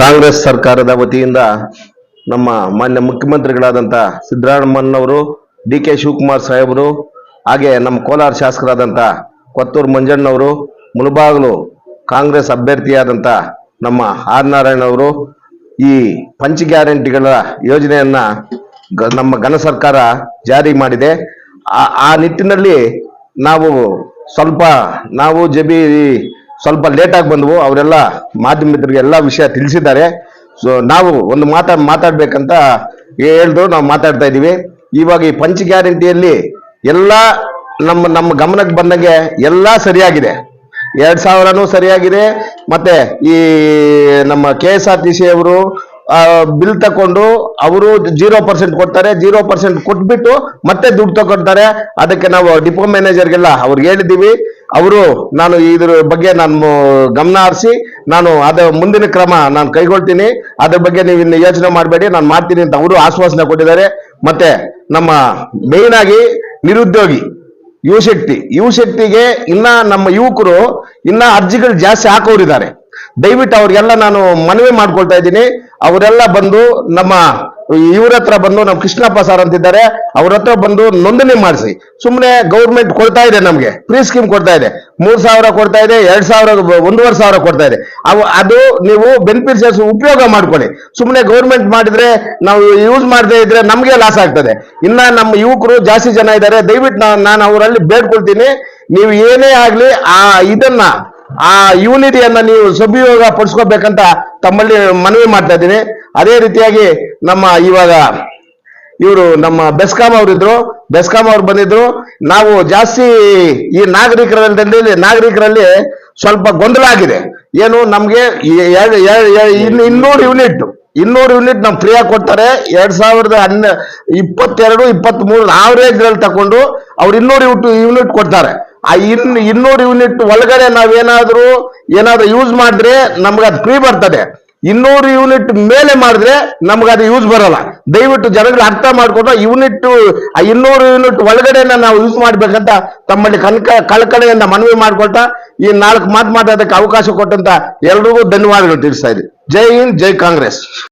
ಕಾಂಗ್ರೆಸ್ ಸರ್ಕಾರದ ವತಿಯಿಂದ ನಮ್ಮ ಮಾನ್ಯ ಮುಖ್ಯಮಂತ್ರಿಗಳಾದಂಥ ಸಿದ್ದರಾಮಯ್ಯನವರು ಡಿ ಕೆ ಶಿವಕುಮಾರ್ ಸಾಹೇಬರು, ಹಾಗೆ ನಮ್ಮ ಕೋಲಾರ ಶಾಸಕರಾದಂಥ ಕೊತ್ತೂರು ಮಂಜಣ್ಣವರು, ಮುಳಬಾಗಿಲು ಕಾಂಗ್ರೆಸ್ ಅಭ್ಯರ್ಥಿಯಾದಂಥ ನಮ್ಮ ಆರ್ ನಾರಾಯಣ ಅವರು ಈ ಪಂಚ ಗ್ಯಾರಂಟಿಗಳ ಯೋಜನೆಯನ್ನು ನಮ್ಮ ಘನ ಸರ್ಕಾರ ಜಾರಿ ಮಾಡಿದೆ. ಆ ನಿಟ್ಟಿನಲ್ಲಿ ನಾವು ಸ್ವಲ್ಪ ನಾವು ಜಬಿ ಸ್ವಲ್ಪ ಲೇಟ್ ಆಗಿ ಬಂದವು. ಅವರೆಲ್ಲ ಮಾಧ್ಯಮಿಕರಿಗೆ ಎಲ್ಲ ವಿಷಯ ತಿಳಿಸಿದ್ದಾರೆ. ಸೊ ನಾವು ಒಂದು ಮಾತಾ ಮಾತಾಡಬೇಕಂತ ಹೇಳಿದ್ರು ನಾವು ಮಾತಾಡ್ತಾ ಇದ್ದೀವಿ. ಇವಾಗ ಈ ಪಂಚ್ ಗ್ಯಾರಂಟಿಯಲ್ಲಿ ಎಲ್ಲ ನಮ್ಮ ನಮ್ಮ ಗಮನಕ್ಕೆ ಬಂದಂಗೆ ಎಲ್ಲ ಸರಿಯಾಗಿದೆ. ಎರಡು ಸಾವಿರನೂ ಸರಿಯಾಗಿದೆ. ಮತ್ತೆ ಈ ನಮ್ಮ K S R T C ಅವರು ಬಿಲ್ ತಕೊಂಡು ಅವರು ಜೀರೋ ಪರ್ಸೆಂಟ್ ಕೊಡ್ತಾರೆ. ಜೀರೋ ಪರ್ಸೆಂಟ್ ಕೊಟ್ಬಿಟ್ಟು ಮತ್ತೆ ದುಡ್ಡು ತಗೊಳ್ತಾರೆ ಅದಕ್ಕೆ ನಾವು ಡಿಪೋ ಮ್ಯಾನೇಜರ್ಗೆಲ್ಲ ಅವ್ರಿಗೆ ಹೇಳಿದ್ದೀವಿ. ಅವರು ನಾನು ಇದ್ರ ಬಗ್ಗೆ ನಾನು ಗಮನ ಹರಿಸಿ, ನಾನು ಅದ ಮುಂದಿನ ಕ್ರಮ ನಾನು ಕೈಗೊಳ್ತೀನಿ. ಅದ್ರ ಬಗ್ಗೆ ನೀವು ಇನ್ನು ಯೋಚನೆ ಮಾಡಬೇಡಿ, ನಾನು ಮಾಡ್ತೀನಿ ಅಂತ ಅವರು ಆಶ್ವಾಸನೆ ಕೊಟ್ಟಿದ್ದಾರೆ. ಮತ್ತೆ ನಮ್ಮ ಮೇನ್ ಆಗಿ ನಿರುದ್ಯೋಗಿ ಯುವಶಕ್ತಿ ಯುವಶಕ್ತಿಗೆ ಯುವ ಶಕ್ತಿಗೆ ಇನ್ನ ನಮ್ಮ ಯುವಕರು ಇನ್ನ ಅರ್ಜಿಗಳು ಜಾಸ್ತಿ ಹಾಕೋರಿದ್ದಾರೆ. ದಯವಿಟ್ಟು ಅವ್ರಿಗೆಲ್ಲ ನಾನು ಮನವಿ ಮಾಡ್ಕೊಳ್ತಾ ಇದ್ದೀನಿ. ಅವರೆಲ್ಲ ಬಂದು ನಮ್ಮ ಇವ್ರ ಹತ್ರ ಬಂದು ನಮ್ಮ ಕೃಷ್ಣಪ್ಪ ಸರ್ ಅಂತಿದ್ದಾರೆ, ಅವ್ರ ಹತ್ರ ಬಂದು ನೋಂದಣಿ ಮಾಡಿಸಿ. ಸುಮ್ಮನೆ ಗೌರ್ಮೆಂಟ್ ಕೊಡ್ತಾ ಇದೆ ನಮ್ಗೆ ಫ್ರೀ ಸ್ಕೀಮ್ ಕೊಡ್ತಾ ಇದೆ. ಮೂರ್ ಸಾವಿರ ಕೊಡ್ತಾ ಇದೆ, ಎರಡ್ ಸಾವಿರ, ಒಂದೂವರೆ ಸಾವಿರ ಕೊಡ್ತಾ ಇದೆ. ಅದು ನೀವು ಬೆನಿಫಿಷಿಯರ್ಸ್ ಉಪಯೋಗ ಮಾಡ್ಕೊಳ್ಳಿ. ಸುಮ್ಮನೆ ಗೌರ್ಮೆಂಟ್ ಮಾಡಿದ್ರೆ ನಾವು ಯೂಸ್ ಮಾಡದೇ ಇದ್ರೆ ನಮ್ಗೆ ಲಾಸ್ ಆಗ್ತದೆ. ಇನ್ನ ನಮ್ಮ ಯುವಕರು ಜಾಸ್ತಿ ಜನ ಇದ್ದಾರೆ. ದಯವಿಟ್ಟು ನಾನು ಅವರಲ್ಲಿ ಬೇಡ್ಕೊಳ್ತೀನಿ. ನೀವು ಏನೇ ಆಗ್ಲಿ ಆ ಇದನ್ನ ಆ ಯೂನಿಟಿಯನ್ನ ನೀವು ಸದುಪಯೋಗ ಪಡಿಸ್ಕೋಬೇಕಂತ ತಮ್ಮಲ್ಲಿ ಮನವಿ ಮಾಡ್ತಾ ಇದ್ದೀನಿ. ಅದೇ ರೀತಿಯಾಗಿ ನಮ್ಮ ಇವಾಗ ಇವರು ನಮ್ಮ ಬೆಸ್ಕಾಂ ಅವರಿದ್ರು, ಬೆಸ್ಕಾಂ ಅವ್ರು ಬಂದಿದ್ರು. ನಾವು ಜಾಸ್ತಿ ಈ ನಾಗರಿಕರಲ್ಲಿ ನಾಗರಿಕರಲ್ಲಿ ಸ್ವಲ್ಪ ಗೊಂದಲ ಆಗಿದೆ. ಏನು ನಮ್ಗೆ ಇನ್ನೂರು ಯೂನಿಟ್ ಇನ್ನೂರು ಯೂನಿಟ್ ನಮ್ ಫ್ರೀಯಾಗಿ ಕೊಡ್ತಾರೆ. ಎರಡ್ ಸಾವಿರದ ಹನ್ನ, ಇಪ್ಪತ್ತೆರಡು ಇಪ್ಪತ್ತ್ ಮೂರು ಆವರೇಜ್ ತಗೊಂಡು ತಕೊಂಡು ಅವ್ರು ಇನ್ನೂರು ಯೂನಿಟ್ ಕೊಡ್ತಾರೆ. ಆ ಇನ್, ಇನ್ನೂರು ಯೂನಿಟ್ ಒಳಗಡೆ ನಾವೇನಾದ್ರೂ ಏನಾದ್ರು ಯೂಸ್ ಮಾಡಿದ್ರೆ ನಮ್ಗೆ ಅದು ಫ್ರೀ ಬರ್ತದೆ. ಇನ್ನೂರು ಯೂನಿಟ್ ಮೇಲೆ ಮಾಡಿದ್ರೆ ನಮ್ಗೆ ಅದು ಯೂಸ್ ಬರಲ್ಲ. ದಯವಿಟ್ಟು ಜನಗಳು ಅರ್ಥ ಮಾಡ್ಕೊಂಡು ಯೂನಿಟ್, ಆ ಇನ್ನೂರು ಯೂನಿಟ್ ಒಳಗಡೆನ ನಾವು ಯೂಸ್ ಮಾಡ್ಬೇಕಂತ ತಮ್ಮಲ್ಲಿ ಕನಕ, ಕಳಕಳೆಯಿಂದ ಮನವಿ ಮಾಡ್ಕೊಟ್ಟ ಈ ನಾಲ್ಕು ಮಾತು ಮಾತಾಡೋದಕ್ಕೆ ಅವಕಾಶ ಕೊಟ್ಟಂತ ಎಲ್ರಿಗೂ ಧನ್ಯವಾದಗಳು ತಿಳಿಸ್ತಾ ಇದ್ದೀವಿ ಜೈ ಹಿಂದ್, ಜೈ ಕಾಂಗ್ರೆಸ್.